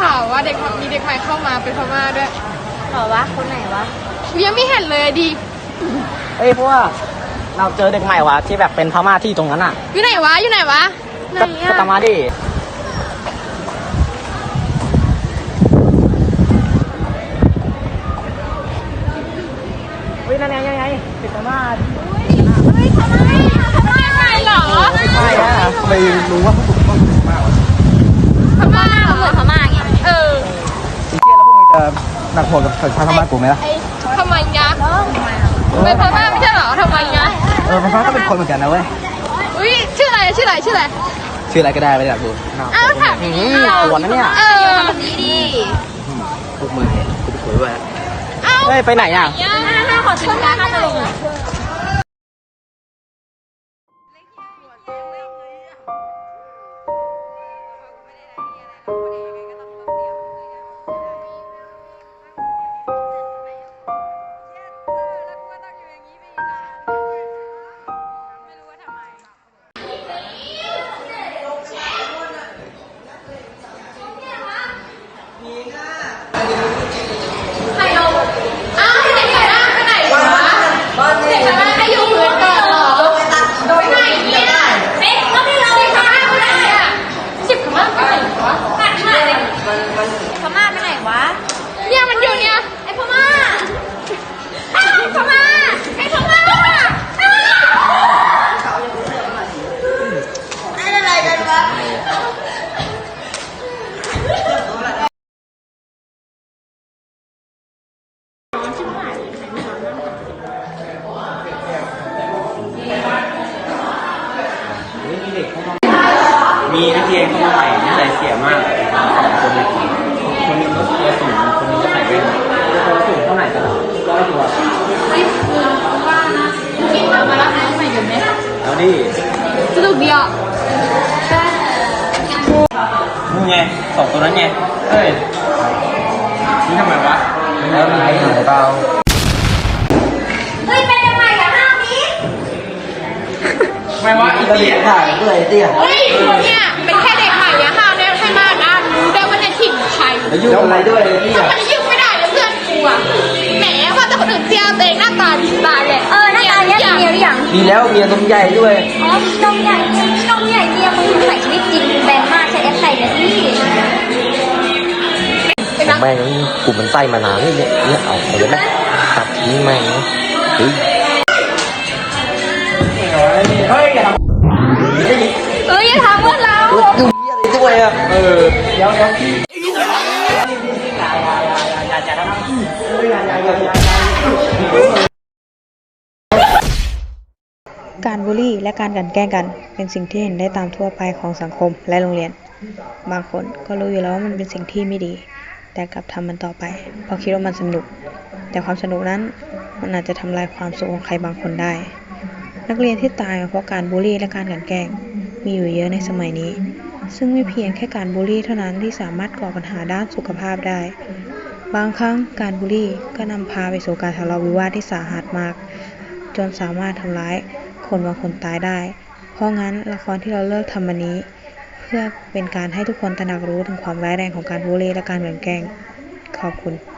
ข่าวว่าเด็กมีเด็กใหม่เข้ามาเป็นพม่าด้วยหรอวะคนไหนวะยังไม่เห็นเลยดีเอ้ยพวกเราเจอเด็กใหม่วะที่แบบเป็นพม่าที่ตรงนั้นอะ อยู่ไหนวะอยู่ไหนวะไหนก็อะก็ตามมาดิ หนักหัวกับชาวพม่ากูไหมล่ะทำไมยะเป็นพม่าไม่ใช่เหรอทำไมยะเออพม่าก็เป็นคนเหมือนกันนะเว้ยอุ้ยชื่ออะไรชื่ออะไรชื่ออะไรชื่ออะไรก็ได้ไม่ได้หรอกกูอ้าวถามอืมปวดนะเนี่ยเออคนนี้ดิพวกมึงกูไปคุยด้วยเอ้าเฮ้ยไปไหนอะยะห้าขอชื่อร้านหนึ่ง พม่าไปไหนวะ เนี่ยมันอยู่เนี่ยไอ้พม่าไอ้พม่าไอ้พม่าอ้าวอะไรกันวะมีนักเรียนเข้ามาใหม่นิสัยเสียมากคนนึงค ไงสองตัวนั้นไงเฮ้ยนี่ทำไมวะแล้วมีใครหายเปล่าเฮ้ยเป็นยังไงอะห้ามนี้ทำไมวะอีก็เตี้เด็ยกถ่ายก็เลยเตี้ยเฮ้ยคนเนี่ยเป็นแค่เด็กใหม่ยะห้าวเนี่ยให้มานะรู้ได้ว่าเนี่ยถิ่นใครแล้วยุ่งอะไรด้วยเตี้ยมันยุ่งไม่ได้เลยเพื่อนกูอะแหมว่าแต่คนอื่นเสียตัวเองหน้าตาดีตายเลยเออหน้าตาเนี้ยเมียหรือยังมีแล้วเมียนมใหญ่ด้วยอ๋อนมใหญ่นมใหญ่ากใช้แอปใส่เลยพี่เป็นนักแม่งนี่กลุ่มมันไส้มานานนี่เนี่ยเนี่ยเอาเอาเลยไหมตัดทิ้งแม่งนะเฮ้ยเฮ้ยอย่าทเอ้ยอย่าทำเพื่อนเราำยุ่งเหี้ยอะไรด้วยอะเออเดี๋ยวเดี๋ยว การบูลลี่และการกันแกล้งกัน เป็นสิ่งที่เห็นได้ตามทั่วไปของสังคมและโรงเรียน บางคนก็รู้อยู่แล้วว่ามันเป็นสิ่งที่ไม่ดี แต่กลับทำมันต่อไป เพราะคิดว่ามันสนุก แต่ความสนุกนั้นมันอาจจะทำลายความสุขของใครบางคนได้ นักเรียนที่ตายเพราะการบูลลี่และการกันแกล้งมีอยู่เยอะในสมัยนี้ ซึ่งไม่เพียงแค่การบูลลี่เท่านั้นที่สามารถก่อปัญหาด้านสุขภาพได้ บางครั้งการบูลลี่ก็นำพาไปสู่การทะเลาะวิวาทที่สาหัสมาก จนสามารถทำร้าย คนบางคนตายได้ เพราะงั้นละครที่เราเลิกทำวันนี้ เพื่อเป็นการให้ทุกคนตระหนักรู้ถึงความร้ายแรงของการบูลลี่และการกลั่นแกล้งขอบคุณ